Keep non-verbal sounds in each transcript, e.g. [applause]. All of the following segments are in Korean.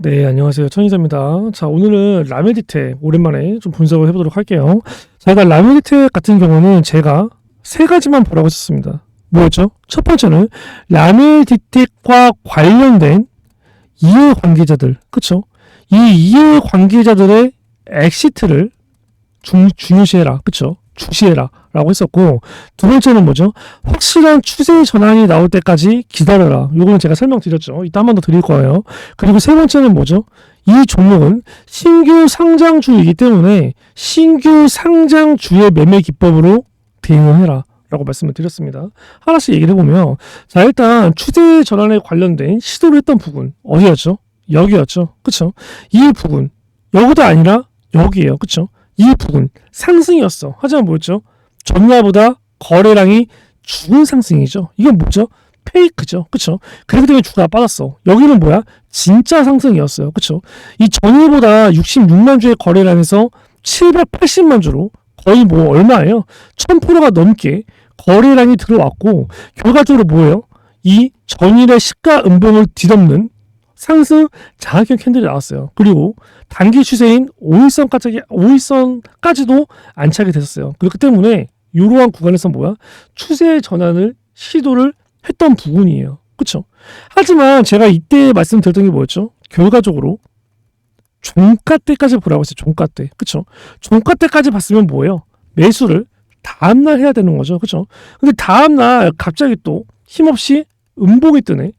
네, 안녕하세요. 천희자입니다. 자, 오늘은 라메디테 오랜만에 좀 분석을 해보도록 할게요. 자, 일단 라메디테 같은 경우는 제가 세 가지만 보라고 했었습니다. 뭐였죠? 첫 번째는 라메디텍과 관련된 이해 관계자들, 그쵸? 이 이해 관계자들의 엑시트를 중, 중요시해라, 그쵸? 주시해라. 라고 했었고 두 번째는 뭐죠? 확실한 추세 전환이 나올 때까지 기다려라. 요거는 제가 설명드렸죠. 이따 한 번 더 드릴 거예요. 그리고 세 번째는 뭐죠? 이 종목은 신규 상장주이기 때문에 신규 상장주의 매매 기법으로 대응을 해라. 라고 말씀을 드렸습니다. 하나씩 얘기를 해보면, 자, 일단 추세 전환에 관련된 시도를 했던 부분, 어디였죠? 여기였죠. 그쵸? 이 부분, 여기도 아니라 여기에요. 그쵸? 이 부분, 상승이었어. 하지만 뭐였죠? 전날보다 거래량이 죽은 상승이죠. 이건 뭐죠? 페이크죠. 그쵸? 그렇기 때문에 주가가 빠졌어. 여기는 뭐야? 진짜 상승이었어요. 그쵸? 이 전일보다 66만 주의 거래량에서 780만 주로 거의 뭐 얼마예요? 1000%가 넘게 거래량이 들어왔고 결과적으로 뭐예요? 이 전일의 시가 음봉을 뒤덮는 상승 자극형 캔들이 나왔어요. 그리고 단기 추세인 5일선까지 5일선까지도 안착이 됐었어요. 그렇기 때문에 이러한 구간에서 뭐야? 추세 전환을 시도를 했던 부분이에요. 그쵸? 하지만 제가 이때 말씀드렸던 게 뭐였죠? 결과적으로 종가 때까지 보라고 했어요. 종가 때. 그쵸? 종가 때까지 봤으면 뭐예요? 매수를 다음 날 해야 되는 거죠. 그쵸? 근데 다음 날 갑자기 또 힘없이 음봉이 뜨네?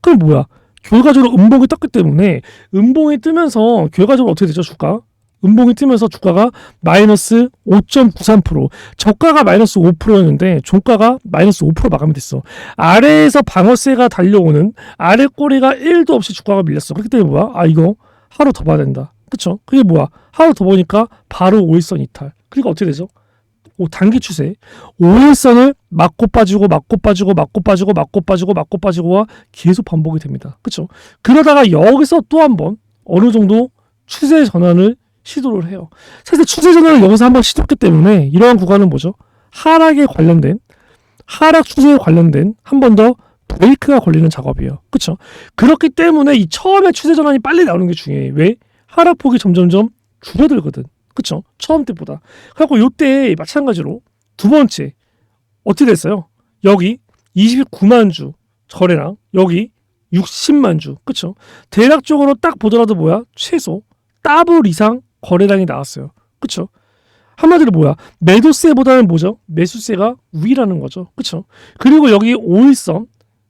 그럼 뭐야? 결과적으로 음봉이 떴기 때문에 음봉이 뜨면서 결과적으로 어떻게 되죠? 주가? 음봉이 뜨면서 주가가 마이너스 5.93% 저가가 마이너스 5%였는데 종가가 마이너스 5% 마감이 됐어. 아래에서 방어세가 달려오는 아래 꼬리가 1도 없이 주가가 밀렸어. 그렇기 때문에 뭐야? 아 이거 하루 더 봐야 된다. 그쵸? 그게 뭐야? 하루 더 보니까 바로 5일선 이탈. 그러니까 어떻게 되죠? 오, 단기 추세. 5일선을 맞고 빠지고 맞고 빠지고 맞고 빠지고 맞고 빠지고 맞고 빠지고와 계속 반복이 됩니다. 그쵸? 그러다가 여기서 또 한 번 어느 정도 추세 전환을 시도를 해요. 사실 추세 전환을 여기서 한번 시도했기 때문에 이러한 구간은 뭐죠? 하락에 관련된 하락 추세에 관련된 한 번 더 브레이크가 걸리는 작업이에요. 그렇죠? 그렇기 때문에 이 처음에 추세 전환이 빨리 나오는 게 중요해. 왜? 하락폭이 점점점 줄어들거든. 그렇죠? 처음 때보다. 그래갖고 요때 마찬가지로 두 번째 어떻게 됐어요? 여기 29만 주 거래량 여기 60만 주. 그렇죠? 대략적으로 딱 보더라도 뭐야? 최소 더블 이상 거래량이 나왔어요. 그쵸? 한마디로 뭐야? 매도세보다는 뭐죠? 매수세가 위라는 거죠. 그쵸? 그리고 여기 5일선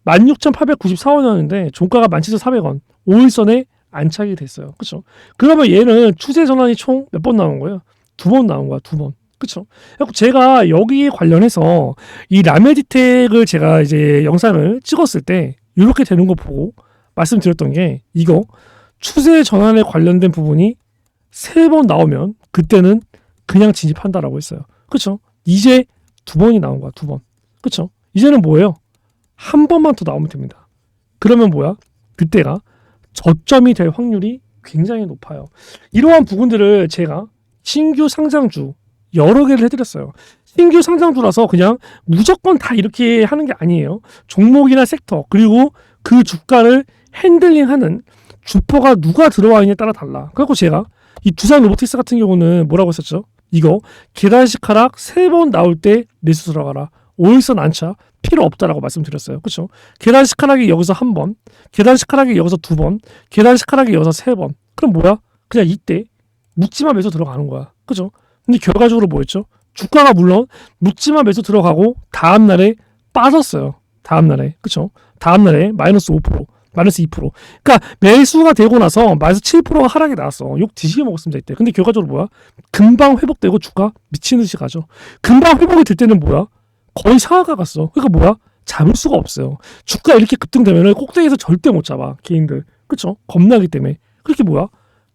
16,894원이었는데 종가가 17,400원. 5일선에 안착이 됐어요. 그쵸? 그러면 얘는 추세 전환이 총 몇 번 나온 거예요? 두 번 나온 거야. 두 번. 그쵸? 제가 여기에 관련해서 이 라메디텍을 제가 이제 영상을 찍었을 때 이렇게 되는 거 보고 말씀드렸던 게 이거 추세 전환에 관련된 부분이 세 번 나오면 그때는 그냥 진입한다라고 했어요. 그렇죠? 이제 두 번이 나온 거야. 두 번. 그렇죠? 이제는 뭐예요? 한 번만 더 나오면 됩니다. 그러면 뭐야? 그때가 저점이 될 확률이 굉장히 높아요. 이러한 부분들을 제가 신규 상장주 여러 개를 해드렸어요. 신규 상장주라서 그냥 무조건 다 이렇게 하는 게 아니에요. 종목이나 섹터 그리고 그 주가를 핸들링하는 주포가 누가 들어와 있냐에 따라 달라. 그래서 제가 이 두산 로보틱스 같은 경우는 뭐라고 했었죠? 이거 계단식 하락 세 번 나올 때 매수 들어가라. 5일선 안차 필요 없다라고 말씀드렸어요. 그렇죠? 계단식 하락이 여기서 한 번, 계단식 하락이 여기서 두 번, 계단식 하락이 여기서 세 번. 그럼 뭐야? 그냥 이때 묵지만 매수 들어가는 거야. 그죠? 근데 결과적으로 뭐였죠? 주가가 물론 묵지만 매수 들어가고 다음 날에 빠졌어요. 다음 날에. 그쵸? 다음 날에 마이너스 5%. 마이너스 2%. 그러니까 매수가 되고 나서 마이너스 7%가 하락이 나왔어. 욕 뒤지게 먹었습니다 이때. 근데 결과적으로 뭐야? 금방 회복되고 주가 미친 듯이 가죠. 금방 회복이 될 때는 뭐야? 거의 상하가 갔어. 그러니까 뭐야? 잡을 수가 없어요. 주가 이렇게 급등되면 꼭대기에서 절대 못 잡아 개인들. 그쵸? 겁나기 때문에. 그렇게 뭐야?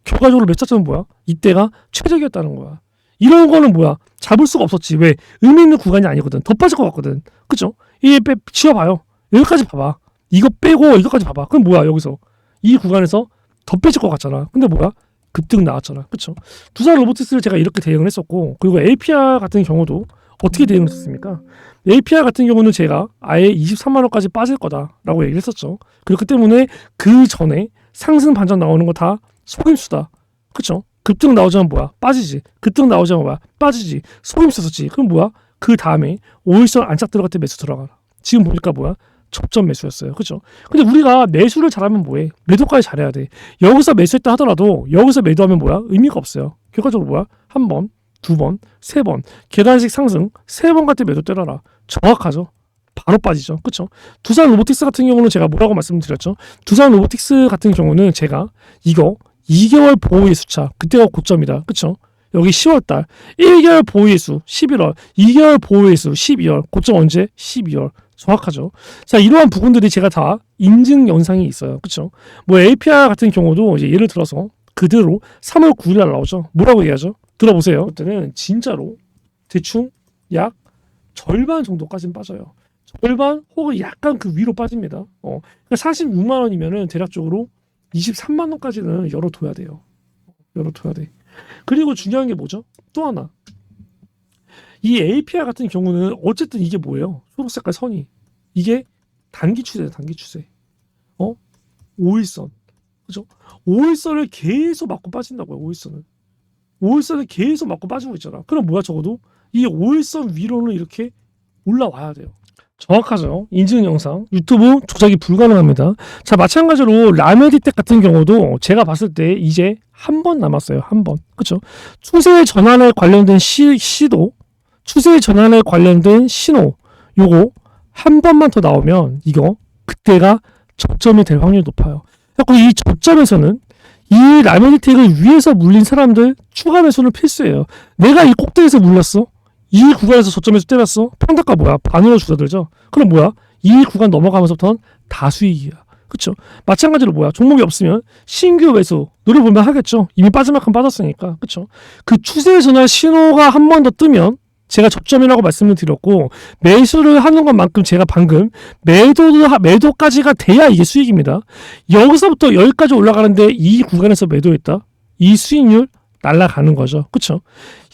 결과적으로 몇 차점은 뭐야? 이때가 최적이었다는 거야. 이런 거는 뭐야? 잡을 수가 없었지. 왜? 의미 있는 구간이 아니거든. 더 빠질 것 같거든. 그쵸? 이빼 치워봐요. 여기까지 봐봐. 이거 빼고 이거까지 봐봐. 그럼 뭐야 여기서 이 구간에서 더 빼질 것 같잖아. 근데 뭐야 급등 나왔잖아. 그쵸? 두산 로보틱스를 제가 이렇게 대응을 했었고 그리고 APR 같은 경우도 어떻게 대응을 했습니까? APR 같은 경우는 제가 아예 23만 원까지 빠질 거다라고 얘기를 했었죠. 그렇기 때문에 그 전에 상승 반전 나오는 거 다 속임수다. 그쵸? 급등 나오자면 뭐야? 빠지지. 급등 나오자면 뭐야? 빠지지. 속임수 썼지. 그럼 뭐야? 그 다음에 5일선 안짝 들어갈 때 매수 들어가라. 지금 보니까 뭐야? 접점 매수였어요. 그죠? 근데 우리가 매수를 잘하면 뭐해? 매도까지 잘해야 돼. 여기서 매수했다 하더라도 여기서 매도하면 뭐야? 의미가 없어요. 결과적으로 뭐야? 한 번, 두 번, 세 번, 계단식 상승 세 번 같은 매도 때려라. 정확하죠? 바로 빠지죠. 그쵸? 두산 로보틱스 같은 경우는 제가 뭐라고 말씀드렸죠? 두산 로보틱스 같은 경우는 제가 이거 2개월 보호의 수차 그때가 고점이다. 그쵸? 여기 10월달 1개월 보호의 수 11월 2개월 보호의 수 12월 고점 언제? 12월 정확하죠. 자 이러한 부분들이 제가 다 인증 영상이 있어요. 그쵸? 뭐 APR 같은 경우도 이제 예를 들어서 그대로 3월 9일 날 나오죠. 뭐라고 얘기하죠? 들어보세요. 그때는 진짜로 대충 약 절반 정도까지는 빠져요. 절반 혹은 약간 그 위로 빠집니다. 어, 그러니까 46만 원이면은 대략적으로 23만 원까지는 열어둬야 돼요. 열어둬야 돼. 그리고 중요한 게 뭐죠? 또 하나. 이 APR 같은 경우는 어쨌든 이게 뭐예요? 초록 색깔 선이. 이게 단기 추세다, 단기 추세. 어? 5일선. 그죠? 5일선을 계속 맞고 빠진다고요, 5일선을. 5일선을 계속 맞고 빠지고 있잖아. 그럼 뭐야, 적어도? 이 5일선 위로는 이렇게 올라와야 돼요. 정확하죠. 인증 영상 유튜브 조작이 불가능합니다. 자 마찬가지로 라메디텍 같은 경우도 제가 봤을 때 이제 한 번 남았어요. 한 번. 그렇죠? 추세 전환에 관련된 시, 시도 추세 전환에 관련된 신호 요거 한 번만 더 나오면 이거 그때가 저점이 될 확률이 높아요. 그래서 이 저점에서는 이 라메디텍을 위에서 물린 사람들 추가 매수는 필수예요. 내가 이 꼭대기에서 물렸어. 이 구간에서 저점에서 때렸어. 평가가 뭐야? 반으로 줄어들죠. 그럼 뭐야? 이 구간 넘어가면서부터는 다수익이야. 그쵸? 마찬가지로 뭐야? 종목이 없으면 신규 매수 노려보면 하겠죠. 이미 빠질 만큼 빠졌으니까. 그쵸? 그 추세 전환 신호가 한 번 더 뜨면 제가 저점이라고 말씀을 드렸고 매수를 하는 것만큼 제가 방금 매도도 하- 매도까지가 돼야 이게 수익입니다. 여기서부터 여기까지 올라가는데 이 구간에서 매도했다. 이 수익률 날라가는 거죠. 그쵸?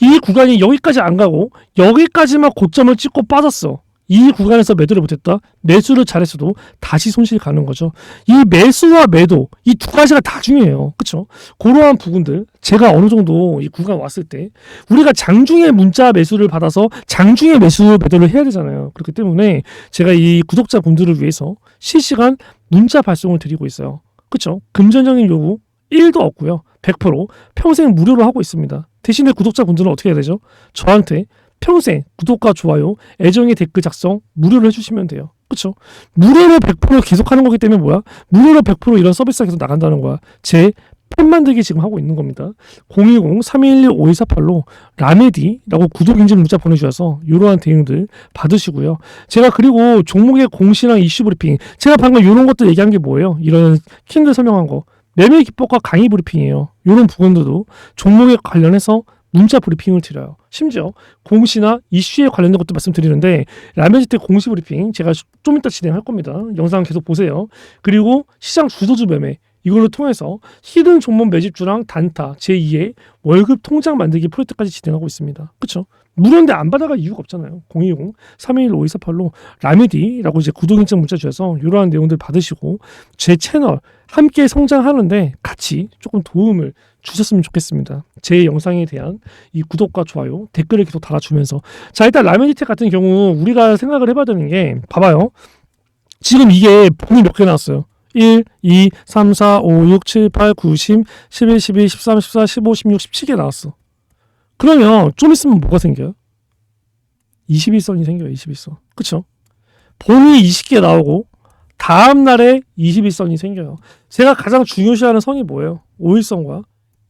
이 구간이 여기까지 안 가고 여기까지만 고점을 찍고 빠졌어. 이 구간에서 매도를 못했다. 매수를 잘했어도 다시 손실 가는 거죠. 이 매수와 매도 이 두 가지가 다 중요해요. 그렇죠? 그러한 부분들 제가 어느 정도 이 구간 왔을 때 우리가 장중에 문자 매수를 받아서 장중에 매수 매도를 해야 되잖아요. 그렇기 때문에 제가 이 구독자 분들을 위해서 실시간 문자 발송을 드리고 있어요. 그렇죠? 금전적인 요구 1도 없고요. 100% 평생 무료로 하고 있습니다. 대신에 구독자 분들은 어떻게 해야 되죠? 저한테 평생 구독과 좋아요, 애정의 댓글 작성 무료로 해주시면 돼요. 그렇죠? 무료로 100% 계속 하는 거기 때문에 뭐야? 무료로 100% 이런 서비스가 계속 나간다는 거야. 제 팬 만들기 지금 하고 있는 겁니다. 010-311-5148로 라메디라고 구독 인증 문자 보내주셔서 이러한 대응들 받으시고요. 제가 그리고 종목의 공시랑 이슈 브리핑 제가 방금 이런 것들 얘기한 게 뭐예요? 이런 킹들 설명한 거 매매 기법과 강의 브리핑이에요. 이런 부분들도 종목에 관련해서 문자 브리핑을 드려요. 심지어 공시나 이슈에 관련된 것도 말씀드리는데 라면지 때 공시 브리핑 제가 좀 이따 진행할 겁니다. 영상 계속 보세요. 그리고 시장 주도주 매매 이걸로 통해서 히든 종목 매집주랑 단타 제2의 월급 통장 만들기 프로젝트까지 진행하고 있습니다. 그렇죠? 무료인데 안 받아갈 이유가 없잖아요. 020-321-5248로 라메디라고 이제 구독 인증 문자 주셔서 이러한 내용들 받으시고 제 채널 함께 성장하는데 같이 조금 도움을 주셨으면 좋겠습니다. 제 영상에 대한 이 구독과 좋아요, 댓글을 계속 달아주면서 자 일단 라면이텍 같은 경우 우리가 생각을 해봐야 되는 게 봐봐요. 지금 이게 봉이 몇 개 나왔어요. 1, 2, 3, 4, 5, 6, 7, 8, 9, 10, 11, 12, 13, 14, 15, 16, 17개 나왔어. 그러면 좀 있으면 뭐가 생겨요? 21선이 생겨요. 21선. 그쵸? 봉이 20개 나오고 다음 날에 21선이 생겨요. 제가 가장 중요시하는 선이 뭐예요? 5일선과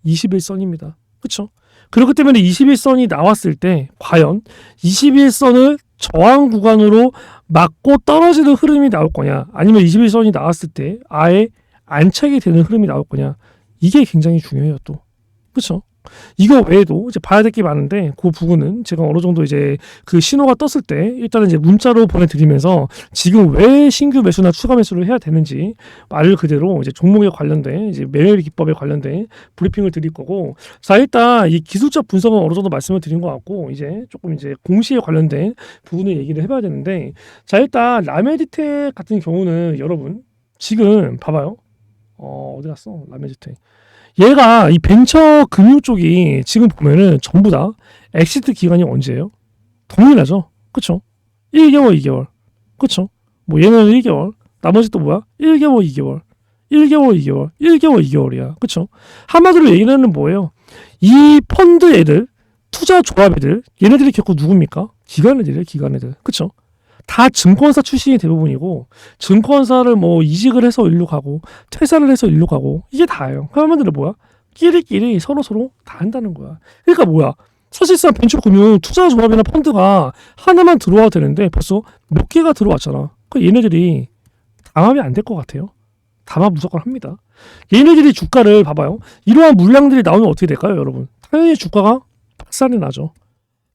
21선입니다. 그쵸? 그렇기 때문에 21선이 나왔을 때 과연 21선을 저항 구간으로 맞고 떨어지는 흐름이 나올 거냐 아니면 21선이 나왔을 때 아예 안착이 되는 흐름이 나올 거냐 이게 굉장히 중요해요 또 그렇죠 이거 외에도 이제 봐야 될 게 많은데 그 부분은 제가 어느 정도 이제 그 신호가 떴을 때 일단은 이제 문자로 보내드리면서 지금 왜 신규 매수나 추가 매수를 해야 되는지 말 그대로 이제 종목에 관련된 이제 매매 기법에 관련된 브리핑을 드릴 거고 자 일단 이 기술적 분석은 어느 정도 말씀을 드린 것 같고 이제 조금 이제 공시에 관련된 부분을 얘기를 해봐야 되는데 자 일단 라메디텍 같은 경우는 여러분 지금 봐봐요. 어 어디 갔어? 라메지텍 얘가 이 벤처 금융 쪽이 지금 보면은 전부 다 엑시트 기간이 언제예요? 동일하죠? 그쵸? 1개월 2개월. 그쵸? 뭐 얘는 1개월 나머지 또 뭐야? 1개월 2개월. 1개월 2개월. 1개월 2개월이야. 그쵸? 한마디로 얘기는 뭐예요? 이 펀드 애들 투자 조합 애들 얘네들이 결국 누굽니까? 기관 애들이에요 기관 애들. 그쵸 다 증권사 출신이 대부분이고 증권사를 뭐 이직을 해서 일로 가고 퇴사를 해서 일로 가고 이게 다예요. 그러면들 뭐야? 끼리끼리 서로 서로 다 한다는 거야. 그러니까 뭐야? 사실상 벤처금융 투자 조합이나 펀드가 하나만 들어와도 되는데 벌써 몇 개가 들어왔잖아. 그 얘네들이 담합이 안 될 것 같아요. 담합 무조건 합니다. 얘네들이 주가를 봐봐요. 이러한 물량들이 나오면 어떻게 될까요, 여러분? 당연히 주가가 박살이 나죠.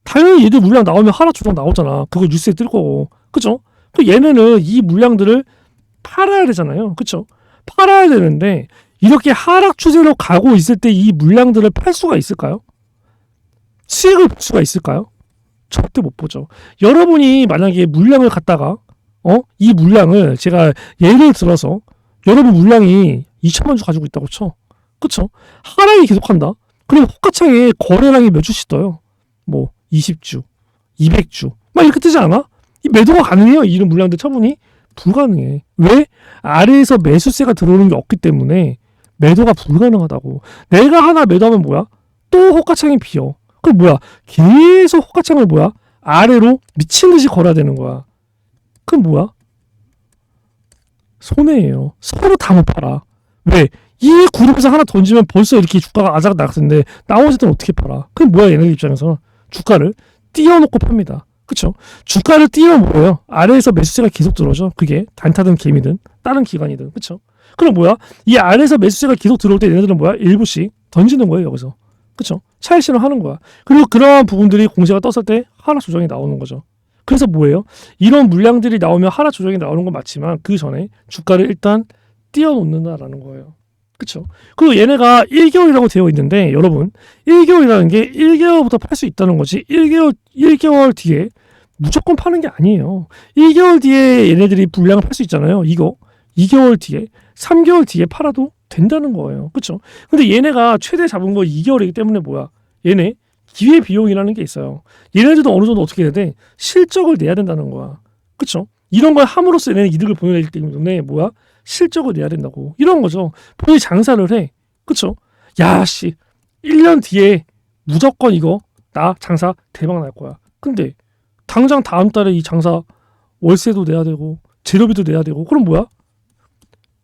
당연히 얘들 물량 나오면 하락 조정 나오잖아. 그거 뉴스에 뜰 거고. 그죠? 그 얘네는 이 물량들을 팔아야 되잖아요. 그쵸? 팔아야 되는데 이렇게 하락 추세로 가고 있을 때 이 물량들을 팔 수가 있을까요? 수익을 볼 수가 있을까요? 절대 못 보죠. 여러분이 만약에 물량을 갖다가 어? 이 물량을 제가 예를 들어서 여러분 물량이 2천만 주 가지고 있다고 쳐. 그쵸? 하락이 계속한다. 그리고 호가창에 거래량이 몇 주씩 떠요. 뭐 20주, 200주 막 이렇게 뜨지 않아? 이 매도가 가능해요. 이런 물량들 처분이 불가능해. 왜? 아래에서 매수세가 들어오는 게 없기 때문에 매도가 불가능하다고. 내가 하나 매도하면 뭐야? 또 호가창이 비어. 그럼 뭐야? 계속 호가창을 뭐야? 아래로 미친 듯이 걸어야 되는 거야. 그럼 뭐야? 손해예요. 서로 다 못 팔아. 왜? 이 그룹에서 하나 던지면 벌써 이렇게 주가가 아작 나갔는데 나머지 들은 어떻게 팔아? 그럼 뭐야 얘네 입장에서 주가를 띄워놓고 팝니다. 그쵸? 주가를 띄우면 뭐예요? 아래에서 매수세가 계속 들어오죠. 그게 단타든 개미든 다른 기관이든 그쵸? 그럼 뭐야? 이 아래에서 매수세가 계속 들어올 때 얘네들은 뭐야? 일부씩 던지는 거예요 여기서. 그쵸? 차익 실현하는 거야. 그리고 그러한 부분들이 공시가 떴을 때 하락 조정이 나오는 거죠. 그래서 뭐예요? 이런 물량들이 나오면 하락 조정이 나오는 건 맞지만 그 전에 주가를 일단 띄워놓는다라는 거예요. 그쵸? 그리고 얘네가 1개월이라고 되어 있는데 여러분 1개월이라는 게 1개월부터 팔 수 있다는 거지 1개월 1개월 뒤에 무조건 파는 게 아니에요. 1개월 뒤에 얘네들이 물량을 팔 수 있잖아요. 이거 2개월 뒤에 3개월 뒤에 팔아도 된다는 거예요. 그쵸? 근데 얘네가 최대 잡은 거 2개월이기 때문에 뭐야? 얘네 기회 비용이라는 게 있어요. 얘네들도 어느 정도 어떻게 해야 돼? 실적을 내야 된다는 거야. 그쵸? 이런 걸 함으로써 얘네는 이득을 보내기 때문에 뭐야? 실적을 내야 된다고. 이런 거죠. 본인이 장사를 해. 그쵸? 야, 씨. 1년 뒤에 무조건 이거 나 장사 대박 날 거야. 근데 당장 다음 달에 이 장사 월세도 내야 되고 재료비도 내야 되고 그럼 뭐야?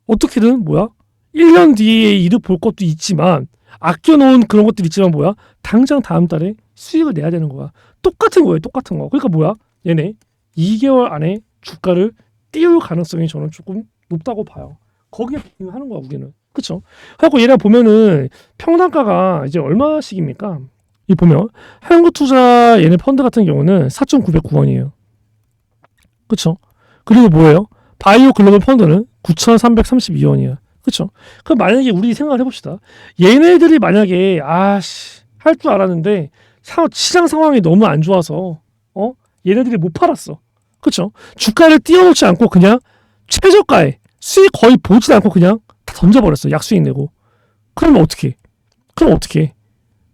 어떻게든 뭐야? 1년 뒤에 이득 볼 것도 있지만 아껴놓은 그런 것들 있지만 뭐야? 당장 다음 달에 수익을 내야 되는 거야. 똑같은 거예요. 똑같은 거. 그러니까 뭐야? 얘네 2개월 안에 주가를 띄울 가능성이 저는 조금 높다고 봐요. 거기에 하는 거야 우리는. 그쵸? 하고 얘네 보면은 평단가가 이제 얼마씩입니까? 이 보면 한국투자 얘네 펀드 같은 경우는 4,909원이에요. 그쵸? 그리고 뭐예요? 바이오 글로벌 펀드는 9,332원이야. 그쵸? 그럼 만약에 우리 생각을 해봅시다. 얘네들이 만약에 아씨 할 줄 알았는데 사- 시장 상황이 너무 안 좋아서 어 얘네들이 못 팔았어. 그쵸? 주가를 띄워놓지 않고 그냥 최저가에 수익 거의 보지 않고 그냥 다 던져버렸어. 약수익 내고. 그러면 어떻게? 그럼 어떻게?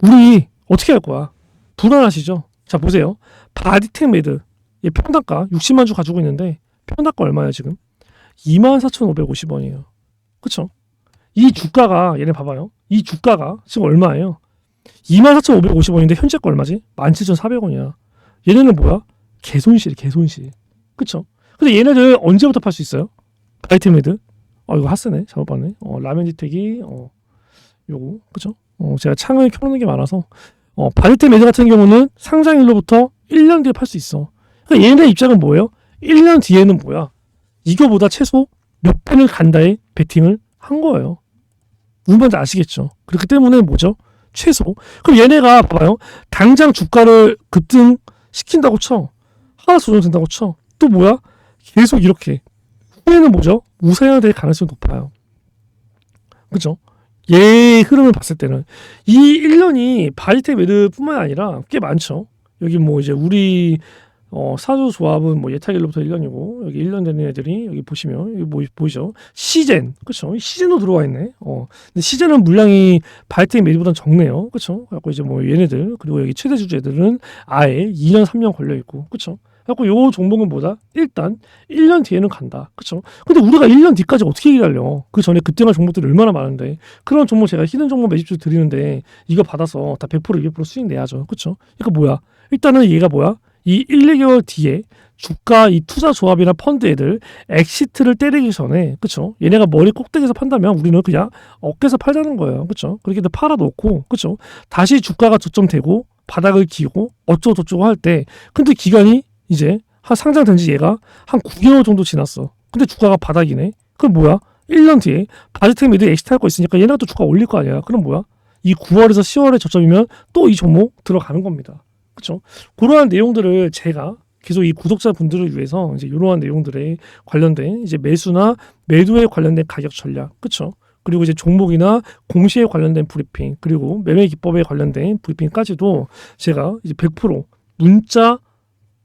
우리 어떻게 할 거야? 불안하시죠? 자 보세요. 바디텍 매드 얘 평단가 60만 주 가지고 있는데 평단가 얼마예요 지금? 24,550원이에요. 그쵸? 이 주가가 얘네 봐봐요. 이 주가가 지금 얼마예요? 24,550원인데 현재 거 얼마지? 17,400원이야. 얘네는 뭐야? 개손실, 개손실. 그쵸? 근데 얘네들 언제부터 팔 수 있어요? 매드? 어 이거 핫스네 잘못 봤네. 어 라면 지택이 어 요거 그죠? 어 제가 창을 켜놓는 게 많아서 어 바이템 매드 같은 경우는 상장일로부터 1년 뒤에 팔 수 있어. 그러니까 얘네 입장은 뭐예요? 1년 뒤에는 뭐야? 이거보다 최소 몇 배를 간다에 베팅을 한 거예요. 무슨 말인지 아시겠죠? 그렇기 때문에 뭐죠? 최소. 그럼 얘네가 봐봐요. 당장 주가를 급등 시킨다고 쳐. 하나 조정된다고 쳐. 또 뭐야? 계속 이렇게. 후에는 뭐죠? 우상향될 가능성이 높아요. 그죠? 얘 흐름을 봤을 때는 이 1년이 바이텍 매드뿐만 아니라 꽤 많죠. 여기 뭐 이제 우리 어, 사주 조합은 뭐 예타일로부터 1년이고 여기 1년 되는 애들이 여기 보시면 여기 뭐, 보이죠? 시젠 그렇죠? 시젠도 들어와 있네. 어, 근데 시젠은 물량이 바이텍 메디보다는 적네요. 그렇죠? 그래고 이제 뭐 얘네들 그리고 여기 최대 주제들은 아예 2년 3년 걸려 있고 그렇죠? 그래고 요 종목은 뭐다? 일단 1년 뒤에는 간다. 그렇죠? 근데 우리가 1년 뒤까지 어떻게 기다려? 그 전에 급등할 종목들이 얼마나 많은데 그런 종목 제가 히든 종목 매집주 드리는데 이거 받아서 다 100% 200% 수익 내야죠. 그렇죠? 이거 뭐야? 일단은 얘가 뭐야? 이 1, 2개월 뒤에 주가 이 투자 조합이나 펀드 애들 엑시트를 때리기 전에 그쵸 얘네가 머리 꼭대기에서 판다면 우리는 그냥 어깨에서 팔자는 거예요 그쵸 그렇게 해서 팔아 놓고 그쵸 다시 주가가 저점되고 바닥을 기고 어쩌고 저쩌고 할 때 근데 기간이 이제 한 상장된 지 얘가 한 9개월 정도 지났어. 근데 주가가 바닥이네. 그럼 뭐야? 1년 뒤에 바지텍 미드 엑시트 할 거 있으니까 얘네가 또 주가 올릴 거 아니야. 그럼 뭐야? 이 9월에서 10월에 저점이면 또 이 종목 들어가는 겁니다. 그렇죠? 그러한 내용들을 제가 계속 이 구독자분들을 위해서 이제 이러한 내용들에 관련된 이제 매수나 매도에 관련된 가격 전략, 그렇죠? 그리고 이제 종목이나 공시에 관련된 브리핑, 그리고 매매 기법에 관련된 브리핑까지도 제가 이제 100% 문자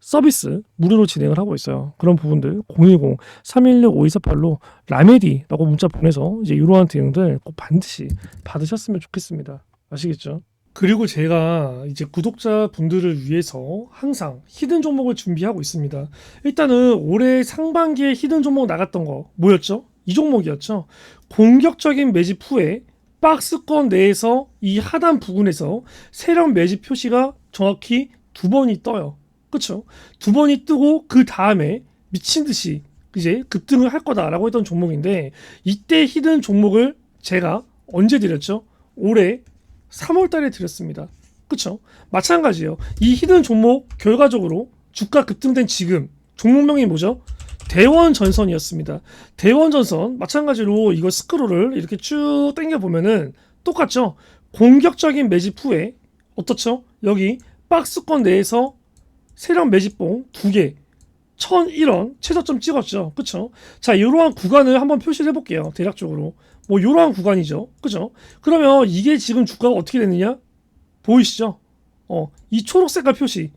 서비스 무료로 진행을 하고 있어요. 그런 부분들 010-316-5248로 라메디라고 문자 보내서 이제 이러한 내용들 꼭 반드시 받으셨으면 좋겠습니다. 아시겠죠? 그리고 제가 이제 구독자 분들을 위해서 항상 히든 종목을 준비하고 있습니다. 일단은 올해 상반기에 히든 종목 나갔던 거 뭐였죠? 이 종목이었죠. 공격적인 매집 후에 박스권 내에서 이 하단 부분에서 세력 매집 표시가 정확히 두 번이 떠요. 그렇죠? 두 번이 뜨고 그 다음에 미친 듯이 이제 급등을 할 거다라고 했던 종목인데 이때 히든 종목을 제가 언제 드렸죠? 올해 3월 달에 드렸습니다. 그쵸? 마찬가지예요. 이 히든 종목 결과적으로 주가 급등된 지금 종목명이 뭐죠? 대원 전선이었습니다. 대원 전선 마찬가지로 이거 스크롤을 이렇게 쭉 당겨 보면은 똑같죠? 공격적인 매집 후에 어떻죠? 여기 박스권 내에서 세력 매집봉 두 개, 1001원 최저점 찍었죠. 그쵸? 자, 이러한 구간을 한번 표시를 해볼게요. 대략적으로. 뭐 이러한 구간이죠. 그죠? 그러면 이게 지금 주가가 어떻게 됐느냐? 보이시죠? 어, 이 초록 색깔 표시.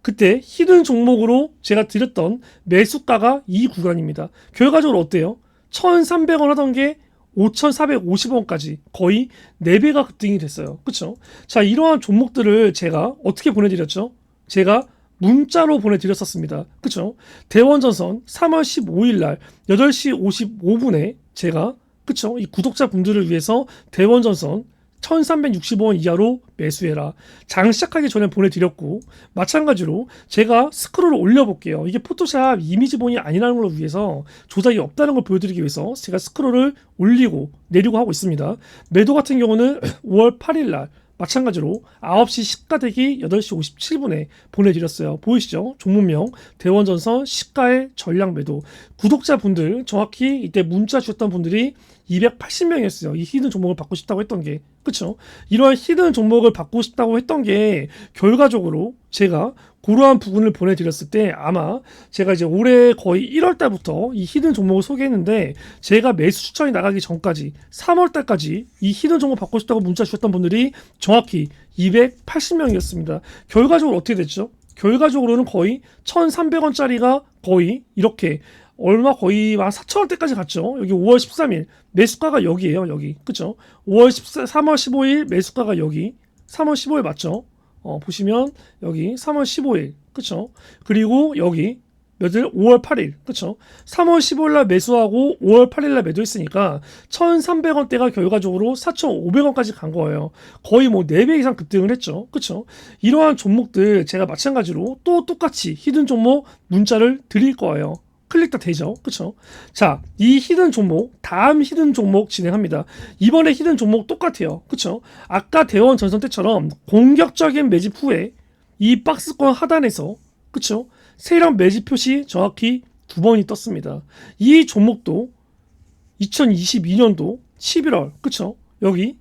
그때 히든 종목으로 제가 드렸던 매수가가 이 구간입니다. 결과적으로 어때요? 1,300원 하던 게 5,450원까지 거의 4배가 급등이 됐어요. 그쵸? 자, 이러한 종목들을 제가 어떻게 보내드렸죠? 제가 문자로 보내드렸었습니다. 그쵸? 대원전선 3월 15일 날 8시 55분에 제가 그쵸? 이 구독자분들을 위해서 대원전선 1360원 이하로 매수해라. 장 시작하기 전에 보내드렸고, 마찬가지로 제가 스크롤을 올려볼게요. 이게 포토샵 이미지본이 아니라는 걸 위해서 조작이 없다는 걸 보여드리기 위해서 제가 스크롤을 올리고 내리고 하고 있습니다. 매도 같은 경우는 [clears throat] 5월 8일 날 마찬가지로 9시 시가대기 8시 57분에 보내드렸어요. 보이시죠? 종목명 대원전선 시가의 전량 매도 구독자분들 정확히 이때 문자 주셨던 분들이 280명이었어요. 이 히든 종목을 받고 싶다고 했던 게 그쵸? 이러한 히든 종목을 받고 싶다고 했던 게 결과적으로 제가 그러한 부분을 보내드렸을 때 아마 제가 이제 올해 거의 1월 달부터 이 히든 종목을 소개했는데 제가 매수 추천이 나가기 전까지 3월 달까지 이 히든 종목 받고 싶다고 문자 주셨던 분들이 정확히 280명이었습니다. 결과적으로 어떻게 됐죠? 결과적으로는 거의 1,300원짜리가 거의 이렇게 얼마 거의 한 4천 원대까지 갔죠. 여기 5월 13일 매수가가 여기에요. 여기 그쵸? 5월 14, 3월 15일 매수가가 여기 3월 15일 맞죠? 어, 보시면 여기 3월 15일 그쵸? 그리고 여기 며칠 5월 8일 그쵸? 3월 15일 날 매수하고 5월 8일 날 매도했으니까 1,300원대가 결과적으로 4,500원까지 간 거예요. 거의 뭐 4배 이상 급등을 했죠. 그쵸? 이러한 종목들 제가 마찬가지로 또 똑같이 히든 종목 문자를 드릴 거예요. 클릭 다 되죠. 그쵸? 자, 이 히든 종목, 다음 히든 종목 진행합니다. 이번에 히든 종목 똑같아요. 그쵸? 아까 대원 전선 때처럼 공격적인 매집 후에 이 박스권 하단에서, 그쵸? 세력 매집 표시 정확히 두 번이 떴습니다. 이 종목도 2022년도 11월, 그쵸? 여기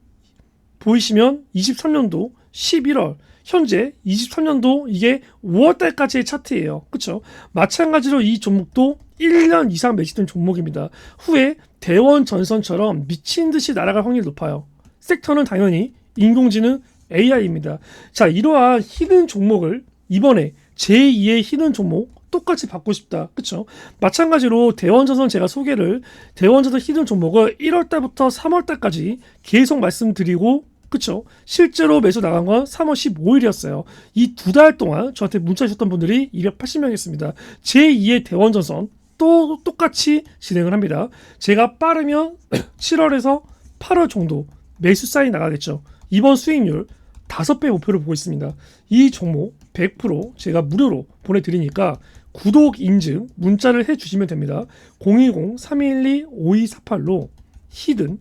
보이시면 23년도 11월, 현재 23년도 이게 5월 달까지의 차트예요. 그쵸? 마찬가지로 이 종목도 1년 이상 매집된 종목입니다. 후에 대원 전선처럼 미친 듯이 날아갈 확률이 높아요. 섹터는 당연히 인공지능 AI입니다. 자, 이러한 히든 종목을 이번에 제2의 히든 종목 똑같이 받고 싶다. 그쵸? 마찬가지로 대원전선 제가 소개를 대원전선 히든 종목을 1월 달부터 3월 달까지 계속 말씀드리고 그쵸? 실제로 매수 나간 건 3월 15일이었어요. 이 두 달 동안 저한테 문자 주셨던 분들이 280명이었습니다. 제2의 대원전선 또 똑같이 진행을 합니다. 제가 빠르면 [clears throat] 7월에서 8월 정도 매수 사인이 나가겠죠. 이번 수익률 5배 목표를 보고 있습니다. 이 종목 100% 제가 무료로 보내드리니까 구독 인증 문자를 해주시면 됩니다. 010-312-5248로 히든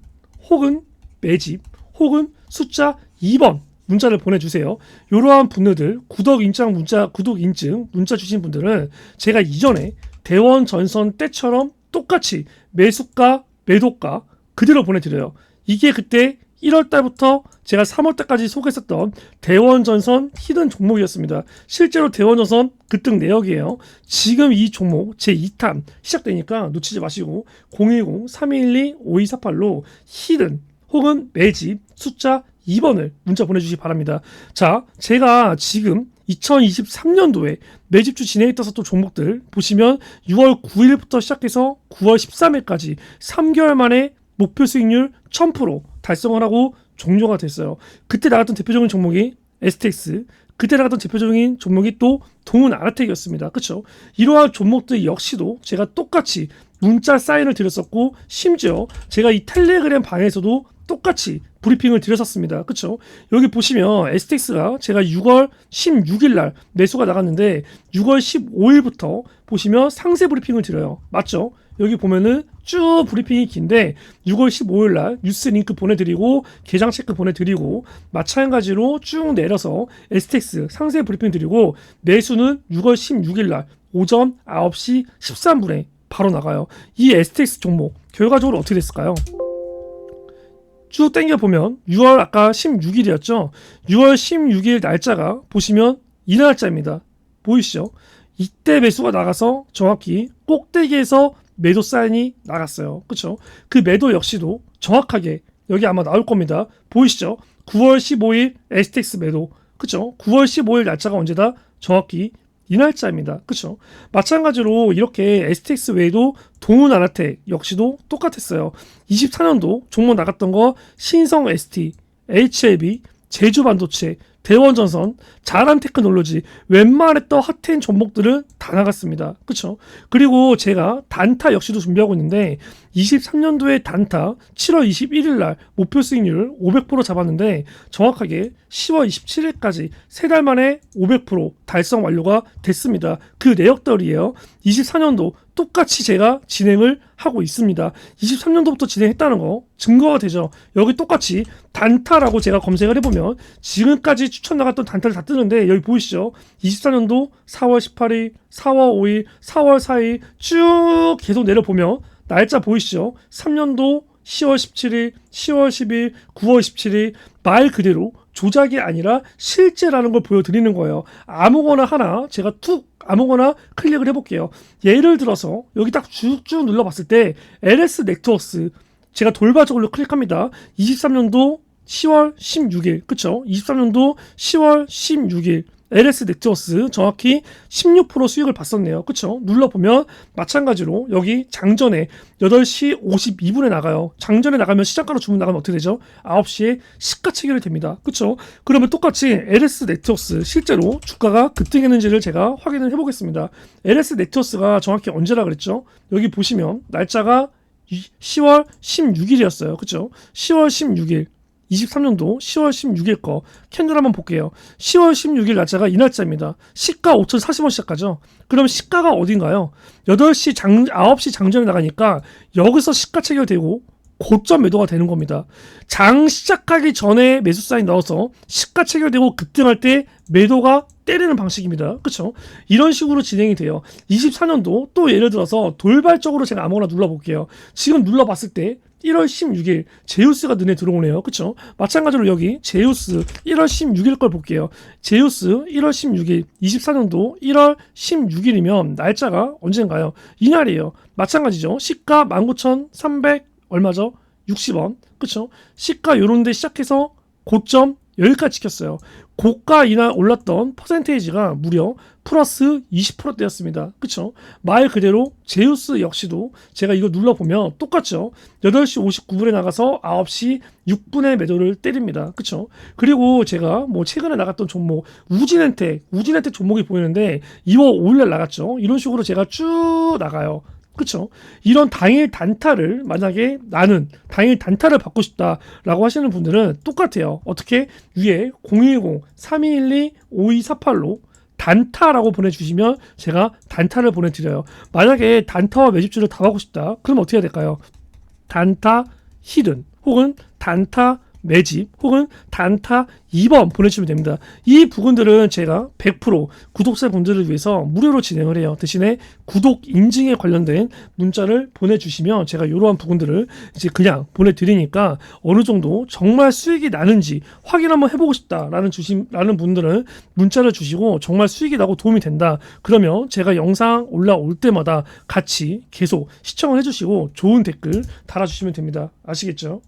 혹은 매집 혹은 숫자 2번 문자를 보내주세요. 이러한 분들 구독 인증 문자 구독 인증 문자 주신 분들은 제가 이전에 대원 전선 때처럼 똑같이 매수가 매도가 그대로 보내드려요. 이게 그때 1월 달부터 제가 3월 달까지 소개했었던 대원전선 히든 종목이었습니다. 실제로 대원전선 급등 내역이에요. 지금 이 종목 제 2탄 시작되니까 놓치지 마시고 010-312-5248로 히든 혹은 매집 숫자 2번을 문자 보내주시기 바랍니다. 자, 제가 지금 2023년도에 매집주 진행했던 또 종목들 보시면 6월 9일부터 시작해서 9월 13일까지 3개월 만에 목표 수익률 1000% 달성을 하고 종료가 됐어요. 그때 나갔던 대표적인 종목이 STX, 그때 나갔던 대표적인 종목이 또 동은 아라텍이었습니다. 그렇죠? 이러한 종목들 역시도 제가 똑같이 문자 사인을 드렸었고 심지어 제가 이 텔레그램 방에서도 똑같이 브리핑을 드렸었습니다. 그렇죠? 여기 보시면 STX가 제가 6월 16일 날 매수가 나갔는데 6월 15일부터 보시면 상세 브리핑을 드려요. 맞죠? 여기 보면은 쭉 브리핑이 긴데 6월 15일 날 뉴스 링크 보내드리고 계장 체크 보내드리고 마찬가지로 쭉 내려서 STX 상세 브리핑 드리고 매수는 6월 16일 날 오전 9시 13분에 바로 나가요. 이 STX 종목 결과적으로 어떻게 됐을까요? 쭉 땡겨 보면 6월 아까 16일이었죠. 6월 16일 날짜가 보시면 이 날짜입니다. 보이시죠? 이때 매수가 나가서 정확히 꼭대기에서 매도 사인이 나갔어요. 그렇죠? 그 매도 역시도 정확하게 여기 아마 나올 겁니다. 보이시죠? 9월 15일 STX 매도. 그렇죠? 9월 15일 날짜가 언제다? 정확히 이 날짜입니다. 그렇죠? 마찬가지로 이렇게 STX 외에도 동훈 아나텍 역시도 똑같았어요. 24년도 종목 나갔던 거 신성 ST, HLB, 제주 반도체, 대원전선, 자란 테크놀로지 웬만했던 핫한 종목들은 다 나갔습니다. 그렇죠? 그리고 제가 단타 역시도 준비하고 있는데 23년도에 단타 7월 21일 날 목표 수익률 500% 잡았는데 정확하게 10월 27일까지 세달 만에 500% 달성 완료가 됐습니다. 그 내역들이에요. 24년도 똑같이 제가 진행을 하고 있습니다. 23년도부터 진행했다는 거 증거가 되죠. 여기 똑같이 단타라고 제가 검색을 해보면 지금까지 추천 나갔던 단타를 다 뜨는데 여기 보이시죠? 24년도 4월 18일, 4월 5일, 4월 4일 쭉 계속 내려보면 날짜 보이시죠? 3년도 10월 17일, 10월 10일, 9월 17일 말 그대로 조작이 아니라 실제라는 걸 보여드리는 거예요. 아무거나 하나 제가 툭 아무거나 클릭을 해볼게요. 예를 들어서 여기 딱 쭉쭉 눌러봤을 때 LS 네트워스 제가 돌발적으로 클릭합니다. 23년도 10월 16일 그쵸? 23년도 10월 16일 LS 네트워스 정확히 16% 수익을 봤었네요. 그쵸? 눌러보면 마찬가지로 여기 장전에 8시 52분에 나가요. 장전에 나가면 시장가로 주문 나가면 어떻게 되죠? 9시에 시가 체결이 됩니다. 그쵸? 그러면 똑같이 LS 네트워스 실제로 주가가 급등했는지를 제가 확인을 해보겠습니다. LS 네트워스가 정확히 언제라 그랬죠? 여기 보시면 날짜가 10월 16일이었어요. 그쵸? 10월 16일 23년도 10월 16일 거 캔들 한번 볼게요. 10월 16일 날짜가 이 날짜입니다. 시가 5,040원 시작하죠. 그럼 시가가 어딘가요? 8시 장 9시 장전에 나가니까 여기서 시가 체결되고 고점 매도가 되는 겁니다. 장 시작하기 전에 매수 사인 넣어서 시가 체결되고 급등할 때 매도가 때리는 방식입니다. 그렇죠? 이런 식으로 진행이 돼요. 24년도 또 예를 들어서 돌발적으로 제가 아무거나 눌러볼게요. 지금 눌러봤을 때 1월 16일 제우스가 눈에 들어오네요. 그렇죠? 마찬가지로 여기 제우스 1월 16일 걸 볼게요. 제우스 1월 16일 24년도 1월 16일이면 날짜가 언젠가요? 이날이에요. 마찬가지죠. 시가 19,300 얼마죠? 60원. 그렇죠? 시가 요런 데 시작해서 고점 여기까지 지켰어요. 고가 이날 올랐던 퍼센테이지가 무려 플러스 20%대였습니다. 그쵸? 말 그대로 제우스 역시도 제가 이거 눌러보면 똑같죠? 8시 59분에 나가서 9시 6분에 매도를 때립니다. 그쵸? 그리고 제가 뭐 최근에 나갔던 종목 우진엔텍, 우진엔텍 종목이 보이는데 2월 5일날 나갔죠? 이런 식으로 제가 쭉 나가요. 그쵸? 이런 당일 단타를 만약에 나는 당일 단타를 받고 싶다라고 하시는 분들은 똑같아요. 어떻게 위에 010-3212-5248로 단타라고 보내주시면 제가 단타를 보내드려요. 만약에 단타와 매집주를 다 받고 싶다. 그럼 어떻게 해야 될까요? 단타 히든 혹은 단타 매집 혹은 단타 2번 보내주시면 됩니다. 이 부분들은 제가 100% 구독자 분들을 위해서 무료로 진행을 해요. 대신에 구독 인증에 관련된 문자를 보내주시면 제가 이러한 부분들을 이제 그냥 보내드리니까 어느 정도 정말 수익이 나는지 확인 한번 해보고 싶다라는 주심라는 분들은 문자를 주시고 정말 수익이 나고 도움이 된다. 그러면 제가 영상 올라올 때마다 같이 계속 시청을 해주시고 좋은 댓글 달아주시면 됩니다. 아시겠죠?